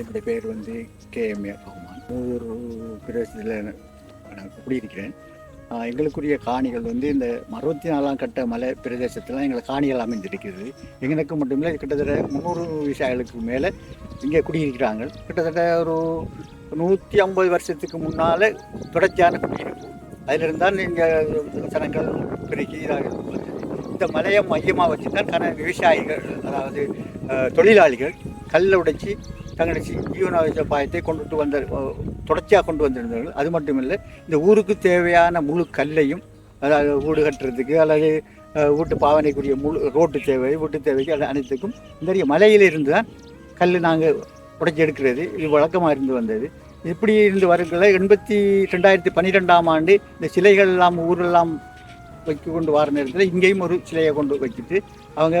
என்னுடைய பேர் வந்து K M A Rahman. Muthur பிரதேசத்தில் நான் குடியிருக்கிறேன் எங்களுக்குரிய காணிகள் வந்து இந்த அறுபத்தி நாலாம் கட்ட மலை பிரதேசத்தில் எங்களை காணிகள் அமைந்திருக்கிறது. எங்களுக்கு மட்டுமில்லை கிட்டத்தட்ட முந்நூறு விவசாயிகளுக்கு மேலே இங்கே குடியிருக்கிறாங்க. கிட்டத்தட்ட ஒரு நூற்றி ஐம்பது வருஷத்துக்கு முன்னால் தொடர்ச்சியான குடியிருப்பு. அதிலிருந்து தான் இங்கே சனங்கள் பெருக்கி இதாக இந்த மலையை மையமாக வச்சு தான் கன விவசாயிகள் அதாவது தொழிலாளிகள் கல்லை உடைச்சி தங்களுடைய ஜீ- ஜீவனோபாயத்தை கொண்டுட்டு வந்த தொடர்ச்சியாக கொண்டு வந்திருந்தார்கள் அது மட்டும் இல்லை இந்த ஊருக்கு தேவையான முழு கல்லையும் அதாவது வீடு கட்டுறதுக்கு அல்லது வீட்டு பாவனைக்குரிய முழு ரோட்டு தேவை வீட்டு தேவைக்கு அது அனைத்துக்கும் இந்த மலையில இருந்து தான் கல் நாங்கள் உடைச்சி எடுக்கிறது. இது வழக்கமாக இருந்து வந்தது. இப்படி இருந்து வருகிற எண்பத்தி ரெண்டாயிரத்தி பன்னிரெண்டாம் ஆண்டு இந்த சிலைகள் எல்லாம் ஊரெல்லாம் வைக்க கொண்டு வர நேரத்தில் இங்கேயும் ஒரு சிலையை கொண்டு வச்சுட்டு அவங்க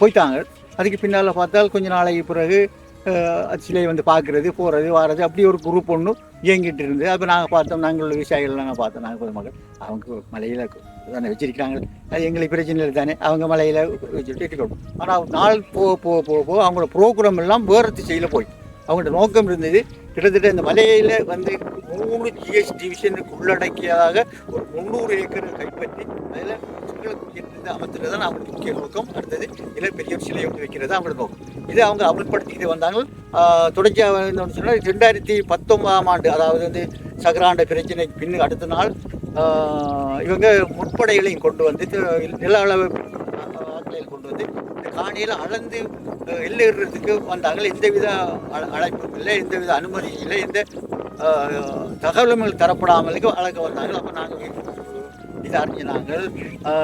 போயிட்டாங்க. அதுக்கு பின்னால் பார்த்தால் கொஞ்ச நாளைக்கு பிறகு சிலை அந்த சிலையை வந்து பார்க்குறது போகிறது வர்றது அப்படி ஒரு குரூப் ஒன்று இயங்கிட்டு இருந்தது. அப்போ நாங்கள் பார்த்தோம் நாங்கள் விவசாயிகள் நாங்கள் பார்த்தோம். நாங்கள் பொதுமக்கள் அவங்க மலையில் தானே வச்சிருக்காங்க அது எங்களுக்கு பிரச்சனை இல்லை தானே அவங்க மலையில் வச்சுட்டு இருக்கணும் ஆனால் நாள் போக போக போக போக அவங்களோட ப்ரோக்ராம் எல்லாம் வேறு திசையில் போய் அவங்களோட நோக்கம் இருந்தது கிட்டத்தட்ட இந்த மலையில் வந்து மூணு ஜிஎஸ் டிவிஷனுக்கு உள்ளடக்கியதாக ஒரு முந்நூறு ஏக்கர் கைப்பற்றி அதில் சிங்கள குடியிருந்த அமைத்துறது தான் அவங்களுக்கு முக்கிய நோக்கம். அடுத்தது இதில் பெரிய சிலையை வந்து வைக்கிறது அவங்களோட நோக்கம். இதை அவங்க அமல்படுத்திக்கிட்டு வந்தாங்க. தொடர்ச்சியாக சொன்னால் ரெண்டாயிரத்தி பத்தொன்பதாம் ஆண்டு அதாவது வந்து சகராண்ட பிரச்சனைக்கு பின்னு அடுத்த நாள் இவங்க முற்படைகளையும் கொண்டு வந்து நில அளவு ஆட்களையும் கொண்டு வந்து இந்த காணியில் அளந்து அஹ், எல்லையிடுறதுக்கு வந்தாங்க. எந்தவித அழ- அழைப்பும் இல்லை எந்தவித அனுமதியும் இல்லை. எந்த தகவல்கள் தகவலும் தரப்படாமலுக்கு அழக வந்தாங்க. அப்போ நாங்கள் இதை அறிஞ்சு நாங்கள்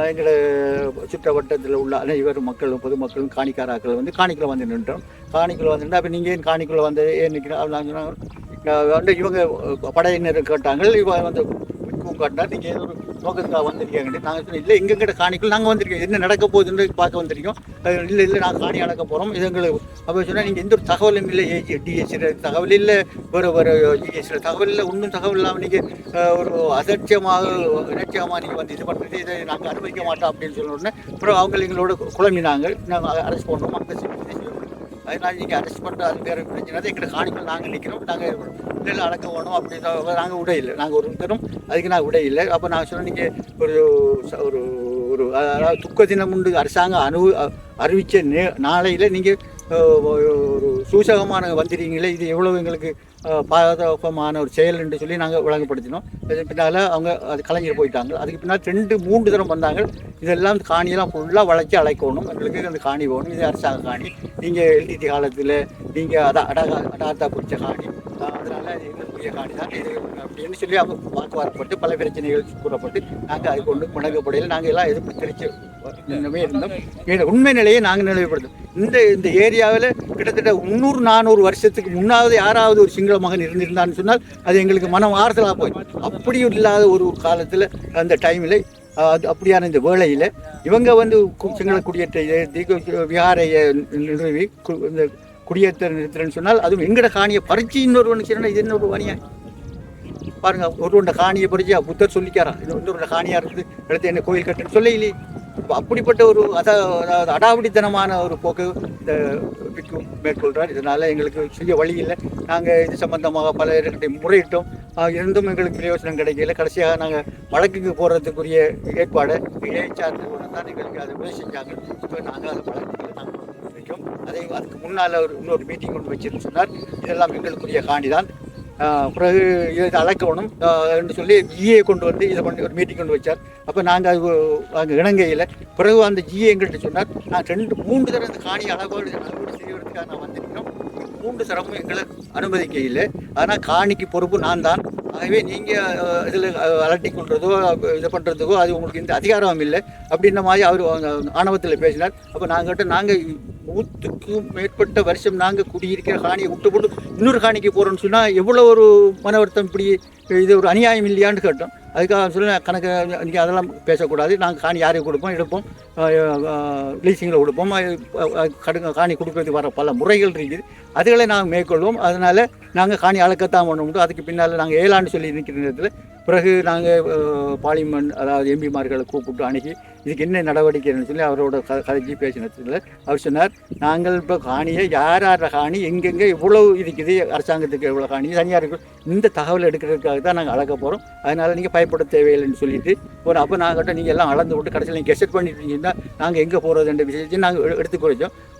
எங்களை எங்களோட சுற்றவட்டத்தில் உள்ள அனைவரும் மக்களும் பொதுமக்களும் காணிக்காராக்கள் வந்து காணிக்கில் வந்து நின்றோம் காணிக்கில் வந்து நின்று அப்போ நீங்கள் ஏன் காணிக்கில் வந்து ஏன் நிற்கிறோம் அவங்க வந்து இவங்க படையினர் கேட்டாங்க இவங்க வந்து விற்கவும் காட்டினார் நீங்கள் ஏதோ ஒரு நோக்கத்துக்காக வந்திருக்கீங்க நாங்கள் சொன்னோம் இல்லை எங்ககிட்ட காணிக்கல நாங்கள் வந்திருக்கோம். என்ன நடக்க போகுதுன்னு பார்க்க வந்திருக்கோம். இல்லை இல்லை நாங்கள் காணி அளக்க போகிறோம் இது எங்களுக்கு அப்போ சொன்னால் நீங்கள் எந்த ஒரு தகவலும் இல்லை. டிஎஸ்சி தகவல் இல்லை. வேறு வேறு ஜிஎஸ்சியில் தகவல் இல்லை. ஒன்றும் தகவல் இல்லாமல் நீங்கள் ஒரு அசட்சியமாக இலட்சியமாக நீங்கள் வந்து இது பண்ணுறது இதை நாங்கள் அனுமதிக்க மாட்டோம் அப்படின்னு சொன்ன உடனே அப்புறம் அவங்க எங்களோட குழம்பினாங்க. நாங்கள் அரெஸ்ட் பண்ணுறோம் அங்கே அதனால நீங்கள் அரெஸ்ட் பண்ணுற அது வேறு பிரச்சனை அது எங்களை காணிக்கல் நாங்கள் நிற்கிறோம் நாங்கள் இல்லை அடக்க ஓணும் அப்படின்னு நாங்கள் விட இல்லை. நாங்கள் ஒரு தரும் அதுக்கு நான் விட இல்லை. அப்போ நான் சொன்னேன் நீங்கள் ஒரு ச- ஒரு ஒரு அதாவது துக்க தினம் உண்டு அரசாங்கம் அனு அறிவித்த நே நாளையில் நீங்கள் ஒரு சூசகமான வந்துடுறீங்களே இது எவ்வளவு எங்களுக்கு அஹ், பாதகமான ஒரு செயல் என்று சொல்லி நாங்கள் விளங்கப்படுத்தினோம். அதுக்கு பின்னால் அவங்க அது கலைஞர் போயிட்டாங்க. அதுக்கு பின்னால் ரெண்டு மூன்று தரம் வந்தாங்க. இதெல்லாம் காணியெல்லாம் ஃபுல்லாக வளைச்சி அழைக்கணும். எங்களுக்கு அந்த காணி போகணும் இது அரசாங்க காணி. நீங்கள் எல்டிடி காலத்தில் நீங்கள் அதான் அடகா அடாத்தா பிடிச்ச காணி. அதனால் இது எங்களுக்குரிய காணி தான். இது அப்படின்னு சொல்லி அவங்க வாக்குவாதப்பட்டு பல பிரச்சனைகள் கூறப்பட்டு நாங்கள் அதுக்கு கொண்டு முடக்கப்படையில் நாங்கள் எல்லாம் எதிர்ப்பு தெரிச்சு இருந்தோம். உண்மை நிலையை நாங்கள் நிலைப்படுத்தோம் இந்த இந்த ஏரியாவில் கிட்டத்தட்ட முந்நூறு நானூறு வருஷத்துக்கு முன்னாவது யாராவது ஒரு சிங்கள மகன் இருந்திருந்தான்னு சொன்னால் அது எங்களுக்கு மனம் ஆறுதலாக போய். அப்படி இல்லாத ஒரு காலத்தில் அந்த டைமில் அது அப்படியான இந்த வேளையில் இவங்க வந்து கு- சிங்கள குடியேற்ற தீக விகாரையை நிறுவி கு- இந்த குடியேற்ற நிறுத்துறேன்னு சொன்னால் அதுவும் எங்கட காணியை பறிச்சு இன்னொருவனுக்கு சொன்னால் இது இன்னொரு வணியா பாருங்க ஒருவண்ட காணியை பறிச்சு புத்தர் சொல்லிக்காரான் இது இன்னொரு காணியாக இருக்குது எடுத்து என்ன கோயில் கட்டுன்னு சொல்லலையே அப்படிப்பட்ட ஒரு அதாவது அடாவடித்தனமான ஒரு போக்கு இந்த பிக்கு மேற்கொள்கிறார் இதனால் எங்களுக்கு செய்ய வழி இல்லை. நாங்கள் இது சம்பந்தமாக பல இடங்களை முறையிட்டோம். இருந்தும் எங்களுக்கு பிரயோஜனம் கிடைக்கல. கடைசியாக நாங்கள் வழக்குக்கு போகிறதுக்குரிய ஏற்பாடு இடைச்சார்ந்த தான் எங்களுக்கு அதை உதவி செஞ்சாங்க. இப்போ நாங்கள் அதை வழக்குகளை நாங்கள் வைக்கிறோம் அதே அதுக்கு முன்னால் ஒரு இன்னொரு மீட்டிங் கொண்டு வச்சிருந்து சொன்னார். இதெல்லாம் எங்களுக்குரிய காணி தான் பிறகு இதை அழைக்கணும் என்று சொல்லி ஜிஏ கொண்டு வந்து இதை பண்ணி ஒரு மீட்டிங் கொண்டு வச்சார். அப்போ நாங்கள் அது அங்கே இணங்கையில் பிறகு அந்த ஜிஏ எங்கள்கிட்ட சொன்னார் நான் ரெண்டு மூன்று தடவை அந்த காணி அழகோடு அளவோடு செய்வதற்காக நான் வந்திருக்கிறோம். மூன்று தரமும் எங்களை அனுமதிக்க இல்லை ஆனால் காணிக்கு பொறுப்பு நான் தான். ஆகவே நீங்கள் இதில் அலட்டி கொள்றதோ இது பண்ணுறதுக்கோ அது உங்களுக்கு இந்த அதிகாரம் இல்லை. அப்படின்ற மாதிரி அவர் ஆணவத்தில் பேசினார். அப்போ நாங்கள்கிட்ட நாங்கள் நூற்றுக்கும் மேற்பட்ட வருஷம் நாங்கள் குடியிருக்கிற காணியை விட்டு போட்டு இன்னொரு காணிக்கு போகிறோம்னு சொன்னால் எவ்வளோ ஒரு மன வருத்தம் இப்படி இது ஒரு அநியாயம் இல்லையான்னு கேட்டோம். அதுக்காக சொல்ல கணக்கு நீங்கள் அதெல்லாம் பேசக்கூடாது. நாங்கள் காணி யாருக்கு கொடுப்போம் எடுப்போம். லீசிங்கில் கொடுப்போம். கடு காணி கொடுக்கறதுக்கு வர பல முறைகள் இருக்குது. அதுகளை நாங்கள் மேற்கொள்வோம். அதனால் நாங்கள் காணி அளக்கத்தான் பண்ண அதுக்கு பின்னால் நாங்கள் ஏழாண்டு சொல்லி நிற்கிற நேரத்தில் பிறகு நாங்கள் பார்லிமெண்ட் அதாவது எம்பிமார்களை கூப்பிட்டு அணுகி இதுக்கு என்ன நடவடிக்கைன்னு சொல்லி அவரோட க கதைச்சி பேசினதுல அவர் சொன்னார் நாங்கள் இப்போ காணியை யார் யார காணி எங்கெங்கே இவ்வளவு இருக்குது அரசாங்கத்துக்கு இவ்வளோ காணி தனியாருக்கு இந்த தகவல் எடுக்கிறதுக்காக தான் நாங்கள் அளக்க போகிறோம் அதனால் நீங்கள் பயப்பட தேவையில்லைன்னு சொல்லிட்டு ஒரு அப்போ நாங்கள்கிட்ட நீங்கள் எல்லாம் அளந்து விட்டு கடைசியில் நீங்கள் கெசட் பண்ணிட்டீங்கன்னா நாங்கள் எங்கே போகிறதுன்ற விஷயத்தையும் நாங்கள் எடுத்து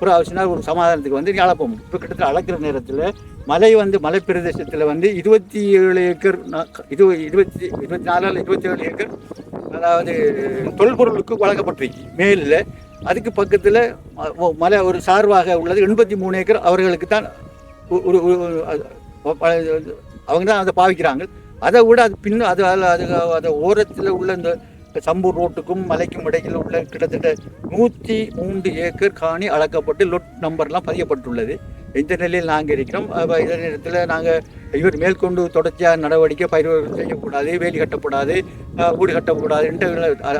புறாவசினா அப்புறம் அவர் ஒரு சமாதானத்துக்கு வந்து நீ இப்போ கிட்டத்தட்ட அளக்கிற நேரத்தில் மலை வந்து மலை பிரதேசத்தில் வந்து இருபத்தி ஏழு ஏக்கர் இது இருபத்தி இருபத்தி நாலால் இருபத்தி ஏழு ஏக்கர் அதாவது தொல்பொருளுக்கு வழங்கப்பட்டிருக்கு. மேலில் அதுக்கு பக்கத்தில் மலை ஒரு சார்பாக உள்ளது எண்பத்தி மூணு ஏக்கர் அவர்களுக்கு தான் ஒரு அவங்க தான் அதை பாவிக்கிறாங்க. அதை விட அது பின்னும் அது அதில் அது அது ஓரத்தில் உள்ள இந்த சம்பூர் ரோட்டுக்கும் மலைக்கும் இடையில் உள்ள கிட்டத்தட்ட நூற்றி மூன்று ஏக்கர் காணி அளக்கப்பட்டு லொட் நம்பர்லாம் பதியப்பட்டுள்ளது. இந்த நிலையில் நாங்கள் இருக்கிறோம். இந்த நேரத்தில் நாங்கள் இவர் மேற்கொண்டு தொடர்ச்சியாக நடவடிக்கை பயிர் செய்யக்கூடாது வேலி கட்டக்கூடாது அஹ், வீடு கட்டக்கூடாது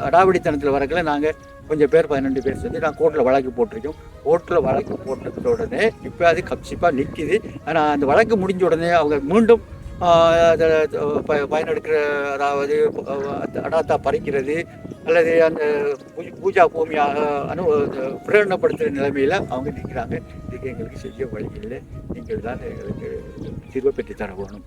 அடாவடித்தனத்தில் வரக்குள்ள நாங்கள் கொஞ்சம் பேர் பதினெண்டு பேர் சேர்ந்து நான் கோர்ட்டில் வழக்கு போட்டிருக்கோம். கோர்ட்டில் வழக்கு போட்டது உடனே இப்போ அது கப்சிப்பாக நிற்கிது ஆனால் அந்த வழக்கு முடிஞ்ச உடனே அவங்க மீண்டும் பயனெடுக்கிற அதாவது அடாத்தா பறிக்கிறது அல்லது அந்த பூஜா பூமியாக அனு பிரகடனப்படுத்துகிற நிலைமையில் அவங்க நிற்கிறாங்க இதுக்கு எங்களுக்கு செய்ய வழி இல்லை. நீங்கள் தான் எங்களுக்கு தீர்வை பெற்று தர வேணும்